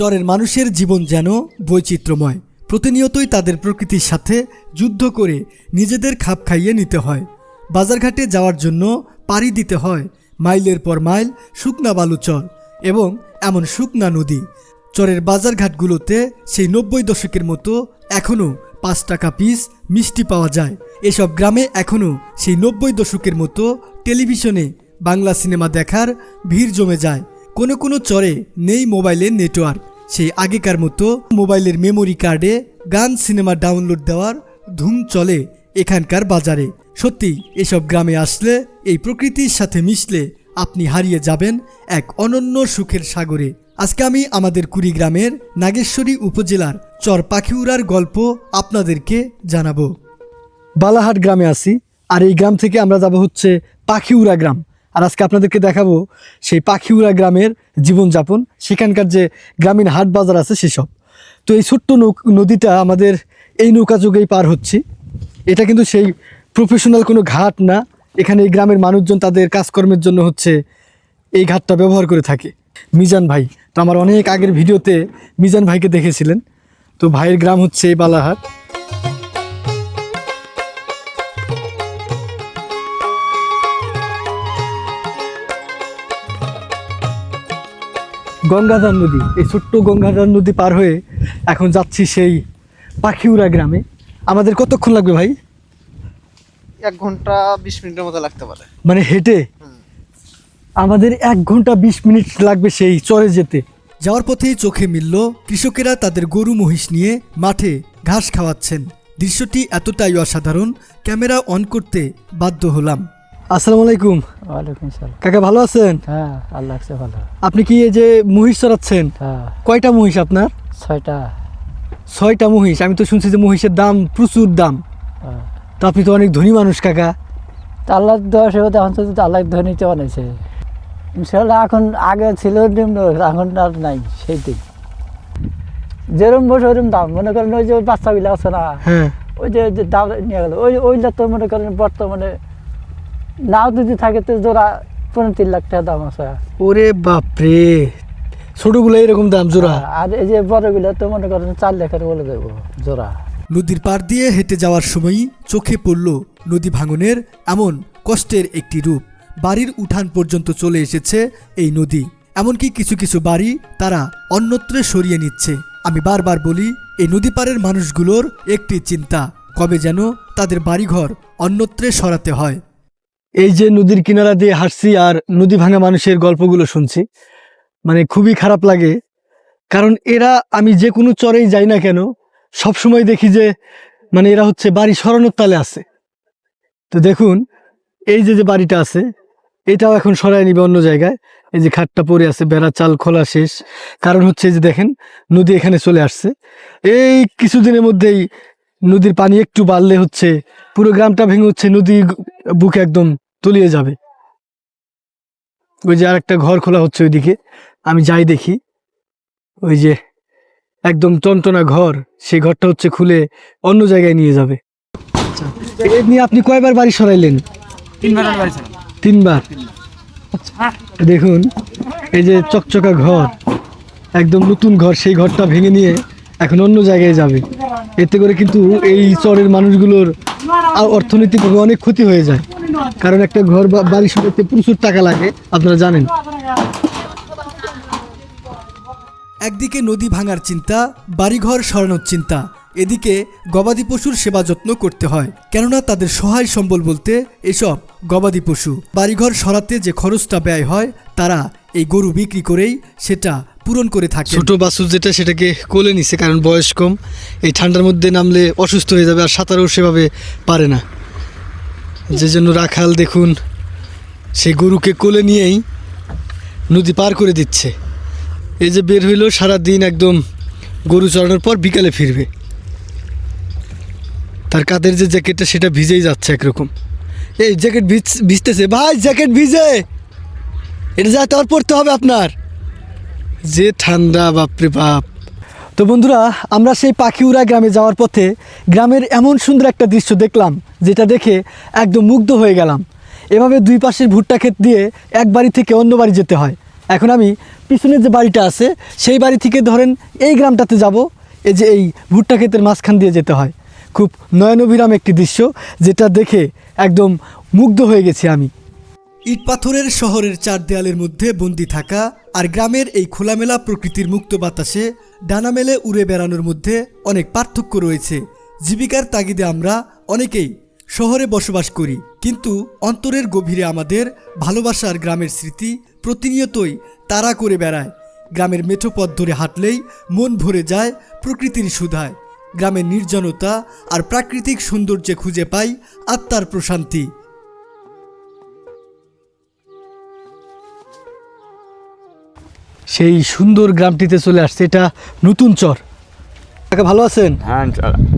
চরের মানুষের জীবন যেন বৈচিত্র্যময়। প্রতিনিয়তই তাদের প্রকৃতির সাথে যুদ্ধ করে নিজেদের খাপ খাইয়ে নিতে হয়। বাজারঘাটে যাওয়ার জন্য পাড়ি দিতে হয় মাইলের পর মাইল শুকনা বালু চর এবং এমন শুকনা নদী। চরের বাজারঘাটগুলোতে সেই নব্বই দশকের মতো এখনও পাঁচ টাকা পিস মিষ্টি পাওয়া যায়। এসব গ্রামে এখনও সেই নব্বই দশকের মতো টেলিভিশনে বাংলা সিনেমা দেখার ভিড় জমে যায়। কোনো কোনো চরে নেই মোবাইলের নেটওয়ার্ক। সেই আগেকার মতো মোবাইলের মেমোরি কার্ডে গান, সিনেমা ডাউনলোড দেওয়ার ধুম চলে এখানকার বাজারে। সত্যি এসব গ্রামে আসলে এই প্রকৃতির সাথে মিশলে আপনি হারিয়ে যাবেন এক অনন্য সুখের সাগরে। আজকে আমি আমাদের কুড়িগ্রামের নাগেশ্বরী উপজেলার চর পাখিউড়ার গল্প আপনাদেরকে জানাব। বালাহাট গ্রামে আছি, আর এই গ্রাম থেকে আমরা যাব হচ্ছে পাখিউড়া গ্রাম। আর আজকে আপনাদেরকে দেখাবো সেই পাখিউড়া গ্রামের জীবনযাপন, সেখানকার যে গ্রামীণ হাট বাজার আছে সেসব। তো এই ছোট্ট নদীটা আমাদের এই নৌকা যোগেই পার হচ্ছি। এটা কিন্তু সেই প্রফেশনাল কোনো ঘাট না। এখানে এই গ্রামের মানুষজন তাদের কাজকর্মের জন্য হচ্ছে এই ঘাটটা ব্যবহার করে থাকে। মিজান ভাই, তো আমার অনেক আগের ভিডিওতে মিজান ভাইকে দেখেছিলেন। তো ভাইয়ের গ্রাম হচ্ছে এই বালাহাট। গঙ্গাধার নদী এই ছোট্ট গঙ্গাধার নদী পার হয়ে এখন যাচ্ছি সেই পাখিউড়া গ্রামে। আমাদের কতক্ষণ লাগবে ভাই? এক ঘণ্টা বিশ মিনিটের মতো লাগতে পারে। মানে হেঁটে? আমাদের এক ঘণ্টা বিশ মিনিট লাগবে সেই চরে যেতে। যাওয়ার পথেই চোখে মিলল কৃষকেরা তাদের গরু মহিষ নিয়ে মাঠে ঘাস খাওয়াচ্ছেন। দৃশ্যটি এতটাই অসাধারণ ক্যামেরা অন করতে বাধ্য হলাম। আসসালামু আলাইকুম। ওয়ালাইকুম সালাম। কাকা ভালো আছেন? হ্যাঁ আল্লাহ সে ভালো। আপনি কি এই যে মহিষ চড়াচ্ছেন? হ্যাঁ। কয়টা মহিষ আপনার? ছয়টা। ছয়টা মহিষ। আমি তো শুনছি যে মহিষের দাম প্রচুর দাম। হ্যাঁ। তো আপনি তো অনেক ধনী মানুষ কাকা। তা আল্লাহ দশ হতে এখন তো আল্লাহ ধনীতে বানাইছে। ইনশাল্লাহ এখন আগে ছিল নিম্ন এখন আর নাই সেই দিক যেরম বসে ওরম দাম। মনে করেন ওই যে বাচ্চাগুলো আছে না হ্যাঁ। ওই যে যে দাম নিয়ে গেল। ওই ওইটা তো মনে করেন বর্তমানে নাও যদি থাকে তো জোড়া পনেরো তিন লাখ টাকা দাম আছে। ওরে বাপরে ছোটগুলো এরকম দাম জোড়া? আর এই যে বড়গুলো তো মনে করেন চার লাখের বলে দেবো জোড়া। নদীর পাড় দিয়ে হেঁটে যাওয়ার সময়ই চোখে পড়ল নদী ভাঙনের এমন কষ্টের একটি রূপ। বাড়ির উঠান পর্যন্ত চলে এসেছে এই নদী। এমনকি কিছু কিছু বাড়ি তারা অন্যত্রে সরিয়ে নিচ্ছে। আমি বারবার বলি এই নদী পাড়ের মানুষগুলোর একটি চিন্তা কবে যেন তাদের বাড়িঘর অন্যত্রে সরাতে হয়। এই যে নদীর কিনারা দিয়ে হাঁটছি আর নদী ভাঙা মানুষের গল্পগুলো শুনছি মানে খুবই খারাপ লাগে। কারণ এরা, আমি যে কোনো চরেই যাই না কেন সব সময় দেখি যে মানে এরা হচ্ছে বাড়ি সরানোর তালে আছে। তো দেখুন, এই যে যে বাড়িটা আছে, এটাও এখন সরাই নিবে অন্য জায়গায়। এই যে খাটটা পড়ে আছে, বেড়া চাল খোলা শেষ। কারণ হচ্ছে এই যে দেখেন, নদী এখানে চলে আসছে। এই কিছুদিনের মধ্যেই নদীর পানি একটু বাড়লে হচ্ছে পুরো গ্রামটা ভেঙে হচ্ছে নদী বুকে একদম তলিয়ে যাবে। ওই যে আর একটা ঘর খোলা হচ্ছে ওইদিকে আমি যাই দেখি। ওই যে একদম টনটনা ঘর সেই ঘরটা হচ্ছে খুলে অন্য জায়গায় নিয়ে যাবে। এমনি আপনি কয়বার বাড়ি সরাইলেন? তিনবার? দেখুন এই যে চকচকা ঘর একদম নতুন ঘর সেই ঘরটা ভেঙে নিয়ে এখন অন্য জায়গায় যাবে। এতে করে কিন্তু এই চরের মানুষগুলোর অর্থনৈতিকভাবে অনেক ক্ষতি হয়ে যায়। কারণ একটা ঘর বা বাড়ি সরাতে প্রচুর টাকা লাগে, আপনারা জানেন। একদিকে নদী ভাঙার চিন্তা, বাড়িঘর সরানোর চিন্তা। এদিকে গবাদি পশুর সেবা যত্ন করতে হয়। কেননা তাদের সহায় সম্বল বলতে এসব গবাদি পশু। বাড়িঘর সরাতে যে খরচটা ব্যয় হয়, তারা এই গরু বিক্রি করেই সেটা পূরণ করে থাকে ছোট বাসু যেটা সেটাকে কোলে নিছে, কারণ বয়স কম, এই ঠান্ডার মধ্যে নামলে অসুস্থ হয়ে যাবে আর সাঁতারও সেভাবে পারে না। যে জন্য রাখাল, দেখুন সেই গরুকে কোলে নিয়েই নদী পার করে দিচ্ছে। এই যে বের হইল সারা দিন একদম গরু চড়ানোর পর বিকালে ফিরবে। তার কাঁধের যে জ্যাকেটটা, সেটা ভিজেই যাচ্ছে একরকম। এই, জ্যাকেট ভিজ, ভিজতেছে, ভাই, জ্যাকেট ভিজে! এটা যাতে আর পড়তে হবে আপনার। যে ঠান্ডা বাপরে বাপ। তো বন্ধুরা আমরা সেই পাখিউড়া গ্রামে যাওয়ার পথে গ্রামের এমন সুন্দর একটা দৃশ্য দেখলাম যেটা দেখে একদম মুগ্ধ হয়ে গেলাম। এভাবে দুই পাশের ভুট্টা ক্ষেত দিয়ে এক বাড়ি থেকে অন্য বাড়ি যেতে হয়। এখন আমি পিছনের যে বাড়িটা আছে সেই বাড়ি থেকে ধরেন এই গ্রামটাতে যাব এই যে এই ভুট্টা ক্ষেতের মাঝখান দিয়ে যেতে হয়। খুব নয়নবিরাম একটি দৃশ্য যেটা দেখে একদম মুগ্ধ হয়ে গেছি আমি। ইট পাথরের শহরের চার দেয়ালের মধ্যে বন্দি থাকা আর গ্রামের এই খোলামেলা প্রকৃতির মুক্ত বাতাসে ডানা মেলে উড়ে বেড়ানোর মধ্যে অনেক পার্থক্য রয়েছে। জীবিকার তাগিদে আমরা অনেকেই শহরে বসবাস করি, কিন্তু অন্তরের গভীরে আমাদের ভালোবাসার গ্রামের স্মৃতি প্রতিনিয়তই তাড়া করে বেড়ায়। গ্রামের মেঠো পথ ধরে হাঁটলেই মন ভরে যায় প্রকৃতির সুধায়। গ্রামের নির্জনতা আর প্রাকৃতিক সৌন্দর্যে খুঁজে পাই আত্মার প্রশান্তি। সেই সুন্দর গ্রামটিতে চলে আসছে। এটা নতুন চর। কাকা ভালো আছেন? হ্যাঁ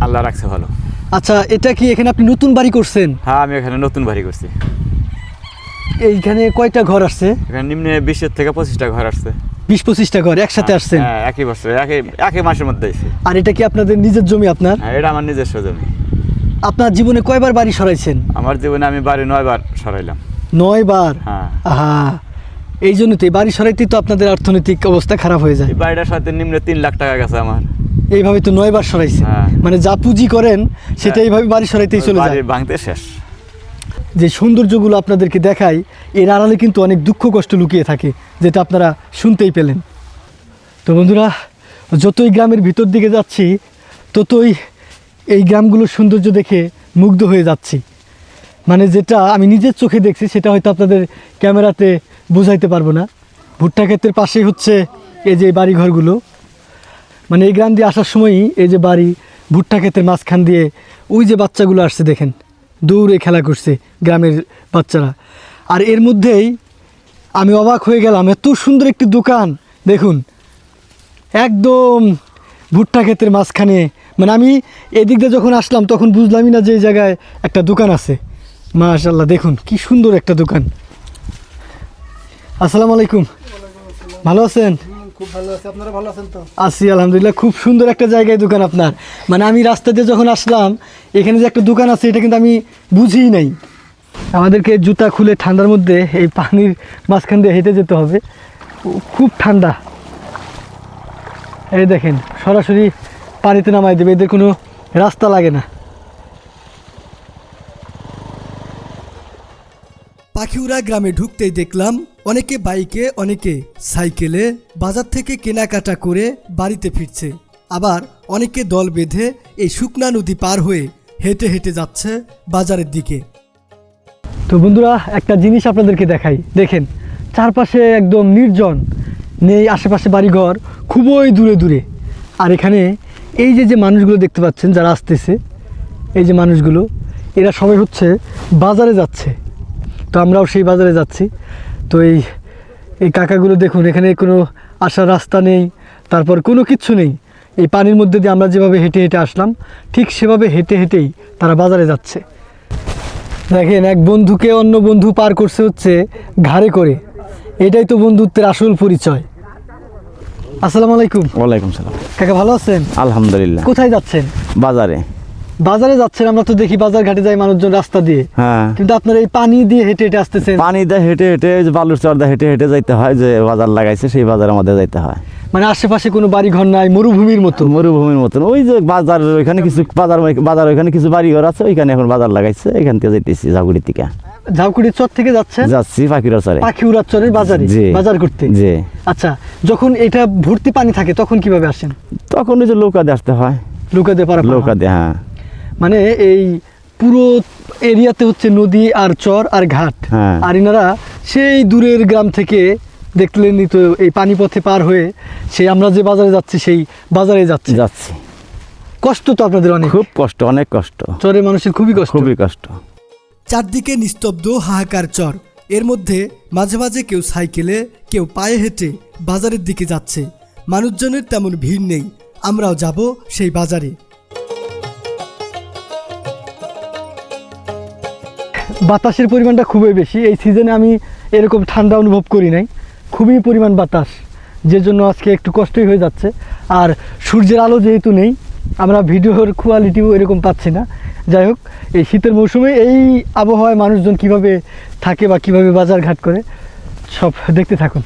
আল্লাহ রাখছে ভালো। আচ্ছা এটা কি এখানে আপনি নতুন বাড়ি করছেন? হ্যাঁ আমি এখানে নতুন বাড়ি করছি। এইখানে কয়টা ঘর আসছে? এখানে নিম্নে বিশের থেকে পঁচিশটা ঘর আসছে। বিশ পঁচিশটা ঘর একসাথে আসছেন? হ্যাঁ একই বছর একই একই মাসের মধ্যে এসে আর এটা কি আপনাদের নিজের জমি আপনার? হ্যাঁ এটা আমার নিজস্ব জমি। আপনার জীবনে কয়বার বাড়ি সরাইছেন? আমার জীবনে আমি বাড়ি নয়বার সরাইলাম। নয় বার হ্যাঁ। আহা! এই জন্য তো এই বাড়ি সরাইতেই তো আপনাদের অর্থনৈতিক অবস্থা খারাপ হয়ে যায়। এই বাড়িটার সাথে নিম্নে তিন লাখ টাকা গেছে আমার। এইভাবে তো নয় বার সরাইছে। হ্যাঁ। মানে যা পুঁজি করেন সেটা এইভাবে বাড়ি সরাইতেই চলে যায়। ভাঙতে শেষ। যে সৌন্দর্যগুলো আপনাদেরকে দেখাই এর আড়ালে কিন্তু অনেক দুঃখ কষ্ট লুকিয়ে থাকে যেটা আপনারা শুনতেই পেলেন। তো বন্ধুরা যতই গ্রামের ভিতর দিকে যাচ্ছি ততই এই গ্রামগুলোর সৌন্দর্য দেখে মুগ্ধ হয়ে যাচ্ছি। মানে যেটা আমি নিজের চোখে দেখছি সেটা হয়তো আপনাদের ক্যামেরাতে বোঝাইতে পারব না। ভুট্টা ক্ষেতের পাশেই হচ্ছে এই যে বাড়িঘরগুলো। মানে এই গ্রাম দিয়ে আসার সময়ই এই যে বাড়ি, ভুট্টা ক্ষেতের মাঝখান দিয়ে ওই যে বাচ্চাগুলো আসছে দেখেন। দৌড়ে খেলা করছে গ্রামের বাচ্চারা। আর এর মধ্যেই আমি অবাক হয়ে গেলাম, এত সুন্দর একটি দোকান, দেখুন। একদম ভুট্টা ক্ষেতের মাঝখানে। মানে আমি এদিক দিয়ে যখন আসলাম তখন বুঝলামই না যে এই জায়গায় একটা দোকান আছে। মাশাল্লাহ দেখুন কি সুন্দর একটা দোকান। আসসালামু আলাইকুম। ভালো আছেন? খুব ভালো আছে। আপনারা ভালো আছেন তো? আছি আলহামদুলিল্লাহ। খুব সুন্দর একটা জায়গায় দোকান আপনার। মানে আমি রাস্তা দিয়ে যখন আসলাম এখানে যে একটা দোকান আছে এটা কিন্তু আমি বুঝিই নাই। আমাদেরকে জুতা খুলে ঠান্ডার মধ্যে এই পানির মাঝখান দিয়ে হেঁটে যেতে হবে। খুব ঠান্ডা। এই দেখেন সরাসরি পানিতে নামাই দেবে। এদের কোনো রাস্তা লাগে না। পাখিউরা গ্রামে ঢুকতেই দেখলাম অনেকে বাইকে, অনেকে সাইকেলে বাজার থেকে কেনাকাটা করে বাড়িতে ফিরছে। আবার অনেকে দল বেঁধে এই শুকনা নদী পার হয়ে হেঁটে হেঁটে যাচ্ছে বাজারের দিকে। তো বন্ধুরা, একটা জিনিস আপনাদেরকে দেখাই। দেখেন, চারপাশে একদম নির্জন, নেই আশেপাশে বাড়িঘর, খুবই দূরে দূরে। আর এখানে এই যে যে মানুষগুলো দেখতে পাচ্ছেন, যারা আসতেছে, এই যে মানুষগুলো, এরা সবাই হচ্ছে বাজারে যাচ্ছে। তো আমরাও সেই বাজারে যাচ্ছি। তো এই এই কাকাগুলো দেখুন এখানে কোনো আসার রাস্তা নেই তারপর কোনো কিচ্ছু নেই। এই পানির মধ্যে দিয়ে আমরা যেভাবে হেঁটে হেঁটে আসলাম ঠিক সেভাবে হেঁটে হেঁটেই তারা বাজারে যাচ্ছে। দেখেন এক বন্ধুকে অন্য বন্ধু পার করছে হচ্ছে ঘাড়ে করে। এটাই তো বন্ধুত্বের আসল পরিচয়। আসসালামু আলাইকুম। ওয়ালাইকুম সালাম। কাকা ভালো আছেন? আলহামদুলিল্লাহ। কোথায় যাচ্ছেন? বাজারে। বাজারে যাচ্ছেন আমরা তো দেখি বাজার ঘাটে যাই মানুষজন রাস্তা দিয়ে। হ্যাঁ। কিন্তু আপনার এই পানি দিয়ে হেঁটে হেঁটে আসতেছেন। পানি দিয়ে হেঁটে হেঁটে বালুর চর্দা হেঁটে হেঁটে যাইতে হয় যে বাজার লাগাইছে সেই বাজারের মধ্যে যাইতে হয়। মানে আশেপাশে কোনো বাড়ি ঘর নাই মরুভূমির মতো? মরুভূমির মতন ওই যে বাজার ওইখানে কিছু বাজার বাজার ওইখানে কিছু বাড়ি ঘর আছে ওইখানে এখন বাজার লাগাইছে এখান থেকে যাইতেছি ঝাগুড়ি থেকে। ঝাউকুড়ির চর থেকে যাচ্ছেন? যাচ্ছি পাখির চরে। পাখি উড়াচ্চরের বাজারে জি। বাজার করতে? জি। আচ্ছা যখন এটা ভর্তি পানি থাকে তখন কীভাবে আসেন? তখন ওই যে নৌকা দিয়ে আসতে হয়। লুকাতে পারা নৌকা দিয়ে হ্যাঁ। মানে এই পুরো এরিয়াতে হচ্ছে নদী আর চর আর ঘাট। হ্যাঁ। আর এনারা সেই দূরের গ্রাম থেকে দেখলেনই তো এই পানি পথে পার হয়ে সেই আমরা যে বাজারে যাচ্ছি সেই বাজারে যাচ্ছি। যাচ্ছি। কষ্ট তো আপনাদের অনেক। খুব কষ্ট অনেক কষ্ট। চরের মানুষের খুবই কষ্ট। খুবই কষ্ট। চারদিকে নিস্তব্ধ হাহাকার চর। এর মধ্যে মাঝে মাঝে কেউ সাইকেলে কেউ পায়ে হেঁটে বাজারের দিকে যাচ্ছে। মানুষজনের তেমন ভিড় নেই। আমরাও যাব সেই বাজারে। বাতাসের পরিমাণটা খুবই বেশি। এই সিজনে আমি এরকম ঠান্ডা অনুভব করি নাই। খুবই পরিমাণ বাতাস, যে জন্য আজকে একটু কষ্টই হয়ে যাচ্ছে। আর সূর্যের আলো যেহেতু নেই, আমরা ভিডিওর কোয়ালিটিও এরকম পাচ্ছি না। যাই হোক, এই শীতের মৌসুমে এই আবহাওয়ায় মানুষজন কীভাবে থাকে বা কীভাবে বাজার ঘাট করে, সব দেখতে থাকুন।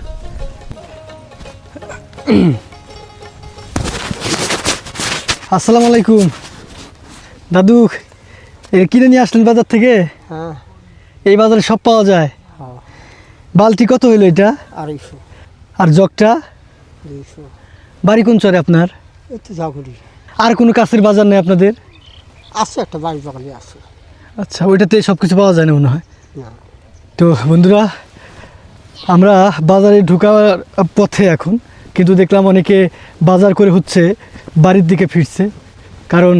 আসসালামু আলাইকুম। দাদু কিনে নিয়ে আসলেন বাজার থেকে? হ্যাঁ। এই বাজারে সব পাওয়া যায়। হ্যাঁ। বালতি কত হইল এটা? আড়াইশো। আর জগটা? দুইশো। বাড়ি কোন চরে আপনার? আর কোনো কাছের বাজার নেই আপনাদের? আছে একটা বাড়ি বাগানে আছে। আচ্ছা ওইটাতে সব কিছু পাওয়া যায় না মনে হয়? তো বন্ধুরা আমরা বাজারে ঢোকার পথে এখন কিন্তু দেখলাম অনেকে বাজার করে হচ্ছে বাড়ির দিকে ফিরছে। কারণ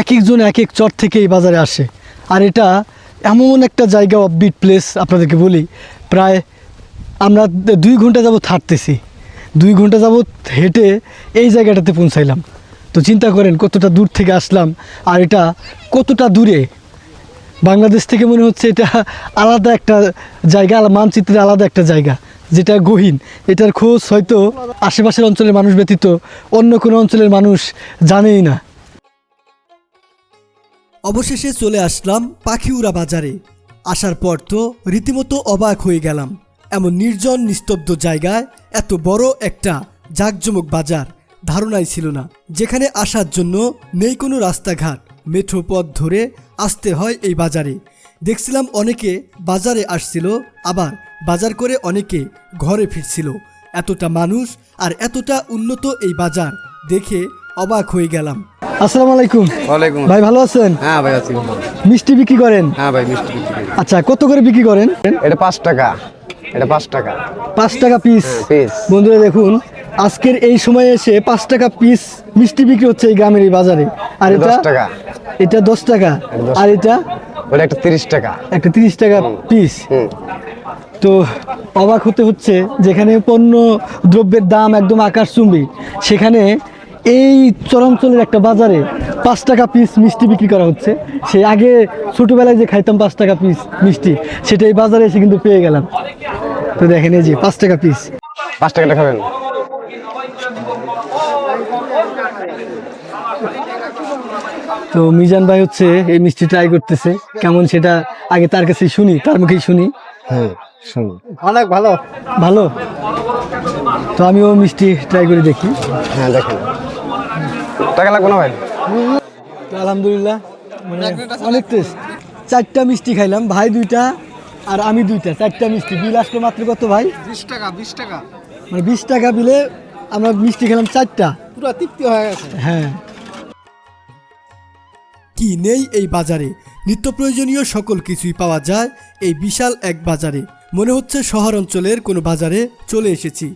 এক একজন এক এক চর থেকে এই বাজারে আসে। আর এটা এমন একটা জায়গা অফবিট প্লেস আপনাদেরকে বলি, প্রায় আমরা দুই ঘণ্টা যাবত হাঁটতেছি, দুই ঘণ্টা যাবত হেঁটে এই জায়গাটাতে পৌঁছাইলাম। তো চিন্তা করেন কতটা দূর থেকে আসলাম, আর এটা কতটা দূরে? বাংলাদেশ থেকে মনে হচ্ছে এটা আলাদা একটা জায়গা মানচিত্রে আলাদা একটা জায়গা, যেটা গহীন। এটার খোঁজ হয়তো আশেপাশের অঞ্চলের মানুষ ব্যতীত অন্য কোনো অঞ্চলের মানুষ জানেই না। অবশেষে চলে আসলাম পাখিউড়া বাজারে। আসার পর তো রীতিমতো অবাক হয়ে গেলাম। এমন নির্জন, নিস্তব্ধ জায়গায় এত বড় একটা জাঁকজমক বাজার ধারণাই ছিল না, যেখানে আসার জন্য নেই কোনো রাস্তাঘাট মেট্রো পথ ধরে আসতে হয় এই বাজারে। দেখছিলাম অনেকে বাজারে আসছিল, আবার বাজার করে অনেকে ঘরে ফিরছিল। এতটা মানুষ আর এতটা উন্নত এই বাজার দেখে অবাক হয়ে গেলাম। আসসালামু আলাইকুম। ওয়ালাইকুম ভাই ভালো আছেন? হ্যাঁ ভাই আছি। মিষ্টি বিক্রি করেন? হ্যাঁ ভাই মিষ্টি বিক্রি করি। আচ্ছা কত করে বিক্রি করেন? এটা পাঁচ টাকা। এটা পাঁচ টাকা। পাঁচ টাকা পিস পিস বন্ধুরা দেখুন আজকের এই সময়ে এসে পাঁচ টাকা পিস মিষ্টি বিক্রি হচ্ছে এই গ্রামের এই বাজারে। আর এটা দশ টাকা। এটা দশ টাকা। আর এটা ওটা একটা তিরিশ টাকা। একটা তিরিশ টাকা পিস তো অবাক হতে হচ্ছে যেখানে পণ্য দ্রব্যের দাম একদম আকাশচুম্বী সেখানে এই চরাঞ্চলের একটা বাজারে পাঁচ টাকা পিস মিষ্টি বিক্রি করা হচ্ছে। সে আগে ছোটোবেলায় যে খাইতাম পাঁচ টাকা পিস মিষ্টি সেটা এই বাজারে এসে কিন্তু পেয়ে গেলাম। তো দেখেন এই যে পাঁচ টাকা পিস পাঁচ টাকাটা খাবেন? তো মিজান ভাই হচ্ছে এই মিষ্টি ট্রাই করতেছে। কেমন সেটা আগে তার কাছে শুনি তার মুখেই শুনি। হ্যাঁ শুনুন। অনেক ভালো। ভালো? তো আমিও মিষ্টি ট্রাই করে দেখি। হ্যাঁ দেখেন। টাকা লাগবে না ভাই? তো আলহামদুলিল্লাহ মানে অনেক টেস্ট চারটা মিষ্টি খাইলাম ভাই দুইটা আর আমি দুইটা চারটা মিষ্টি। বিল আসলো মাত্র কত ভাই? বিশ টাকা বিশ টাকা। মানে বিশ টাকা বিলে আমরা মিষ্টি খেলাম চারটা। পুরো তৃপ্তি হয়ে গেছে। হ্যাঁ। কি নেই এই বাজারে? নিত্য প্রয়োজনীয় সকল কিছুই পাওয়া যায় এই বিশাল এক বাজারে। মনে হচ্ছে শহর অঞ্চলের কোনো বাজারে চলে এসেছি।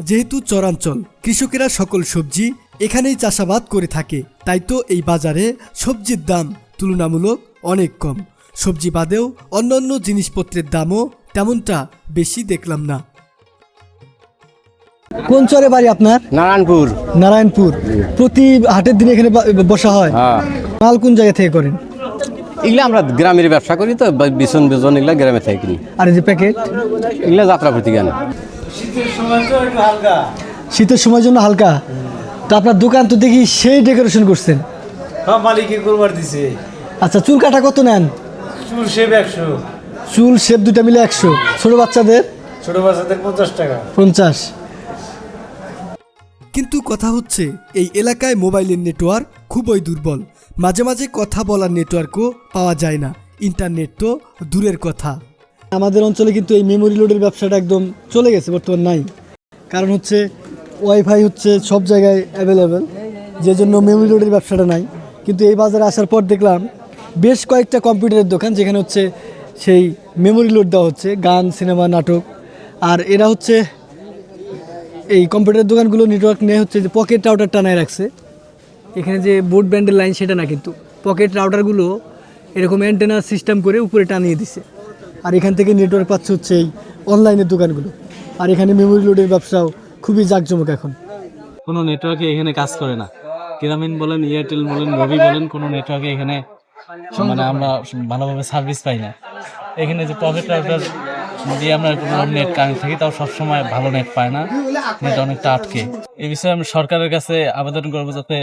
যেহেতু চরাঞ্চল কৃষকেরা সকল সবজি এখানেই চাষাবাদ করে থাকে। তাই তো এই বাজারে সবজির দাম তুলনামূলক অনেক কম। সবজি বাদেও অন্যান্য জিনিসপত্রের দামও তেমনটা বেশি দেখলাম না। কোন চরে বাড়ি আপনার? নারায়ণপুর। নারায়ণপুর। প্রতি হাটের দিন এখানে বসা হয়? হ্যাঁ। মাল কোন জায়গা থেকে করেন? এগুলো আমরা গ্রামের ব্যবসা করি তো বিছন বিজন এগুলা গ্রামে থেকে কিনি। আর এই যে প্যাকেট? এগুলো যাত্রা প্রতি কেন শীতের সময়ের জন্য হালকা? তো আপনার দোকান তো দেখি সেই ডেকোরেশন করছেন। হ্যাঁ মালিকে করবার দিছে। আচ্ছা চুল কাটা কত নেন? চুল শেপ একশো। চুল শেপ দুটা মিলে একশো। ছোট বাচ্চাদের? ছোট বাচ্চাদের পঞ্চাশ টাকা। পঞ্চাশ। কিন্তু কথা হচ্ছে এই এলাকায় মোবাইলের নেটওয়ার্ক খুবই দুর্বল। মাঝে মাঝে কথা বলার নেটওয়ার্কও পাওয়া যায় না। ইন্টারনেট তো দূরের কথা। আমাদের অঞ্চলে কিন্তু এই মেমোরি লোডের ব্যবসাটা একদম চলে গেছে বর্তমান নাই। কারণ হচ্ছে ওয়াইফাই হচ্ছে সব জায়গায় অ্যাভেলেবেল যে জন্য মেমোরি রোডের ব্যবসাটা নাই। কিন্তু এই বাজারে আসার পর দেখলাম বেশ কয়েকটা কম্পিউটারের দোকান, যেখানে হচ্ছে সেই মেমোরি লোড দেওয়া হচ্ছে, গান সিনেমা নাটক। আর এরা হচ্ছে এই কম্পিউটার দোকানগুলো নেটওয়ার্ক নিয়ে হচ্ছে যে পকেট রাউটার টানায় রাখছে। এখানে যে বোর্ড ব্যান্ডের লাইন সেটা না কিন্তু পকেট রাউটারগুলো এরকম অ্যান্টেনা সিস্টেম করে উপরে টানিয়ে দিছে। আর এখান থেকে নেটওয়ার্ক পাচ্ছে হচ্ছে এই অনলাইনের দোকানগুলো। আর এখানে মেমোরি লোডের ব্যবসাও খুবই জাঁকজমক এখন। কোনো নেটওয়ার্কে এখানে কাজ করে না। গ্রামীণ বলেন এয়ারটেল বলেন রবি বলেন, কোনো নেটওয়ার্কে এখানে মানে আমরা ভালোভাবে সার্ভিস পাই না। এখানে যে পকেট রাউটার দিয়ে আমরা কোনো নেট কানেক্ট থাকি, তাও সবসময় ভালো নেট পায় না। নেট অনেকটা আটকে। এই বিষয়ে আমি সরকারের কাছে আবেদন করব যাতে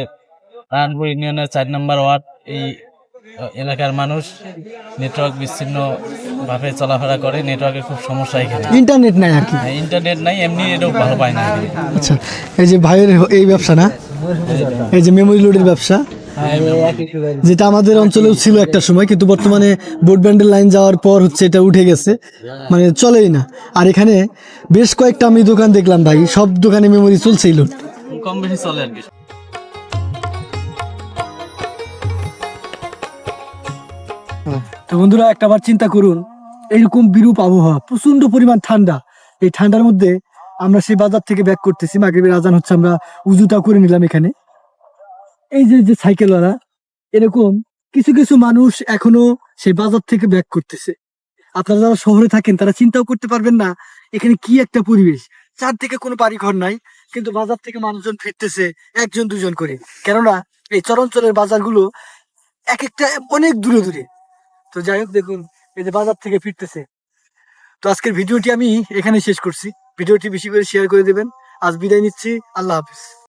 নারায়ণপুর ইউনিয়নের চার নম্বর ওয়ার্ড এই এলাকার মানুষ নেটওয়ার্ক বিচ্ছিন্ন ভাবে চলাফেরা করে নেটওয়ার্কের খুব সমস্যা এখানে। ইন্টারনেট নাই আর কি? হ্যাঁ, ইন্টারনেট নাই এমনি এটাও ভালো পায় না আচ্ছা এই যে ভাইয়ের এই ব্যবসা না? এই যে মেমোরি লোডের ব্যবসা যেটা আমাদের অঞ্চলেও ছিল একটা সময় কিন্তু বর্তমানে ব্রডব্যান্ডের লাইন যাওয়ার পর হচ্ছে এটা উঠে গেছে। মানে চলেই না। আর এখানে বেশ কয়েকটা আমি দোকান দেখলাম ভাই সব দোকানে মেমোরি চলছেই লোড কম বেশি চলে আর কি। বন্ধুরা, একটাবার চিন্তা করুন এইরকম বিরূপ আবহাওয়া প্রচণ্ড পরিমাণ ঠান্ডা। এই ঠান্ডার মধ্যে আমরা সেই বাজার থেকে ব্যাক করতেছি। মাগরিবের আজান হচ্ছে, আমরা উজুটা করে নিলাম এখানে। এই যে যে সাইকেলওয়ালা এরকম কিছু কিছু মানুষ এখনও সেই বাজার থেকে ব্যাক করতেছে। আপনারা যারা শহরে থাকেন, তারা চিন্তাও করতে পারবেন না, এখানে কি একটা পরিবেশ। চারদিকে কোনো বাড়ি ঘর নাই, কিন্তু বাজার থেকে মানুষজন ফিরতেছে, একজন, দুজন করে। কেননা, এই চরাঞ্চলের বাজারগুলো এক একটা অনেক দূরে দূরে। তো যাই হোক, দেখুন, এই যে বাজার থেকে ফিরতেছে। তো আজকের ভিডিওটি আমি এখানে শেষ করছি। ভিডিওটি বেশি করে শেয়ার করে দেবেন। আজ বিদায় নিচ্ছি। আল্লাহ হাফিজ।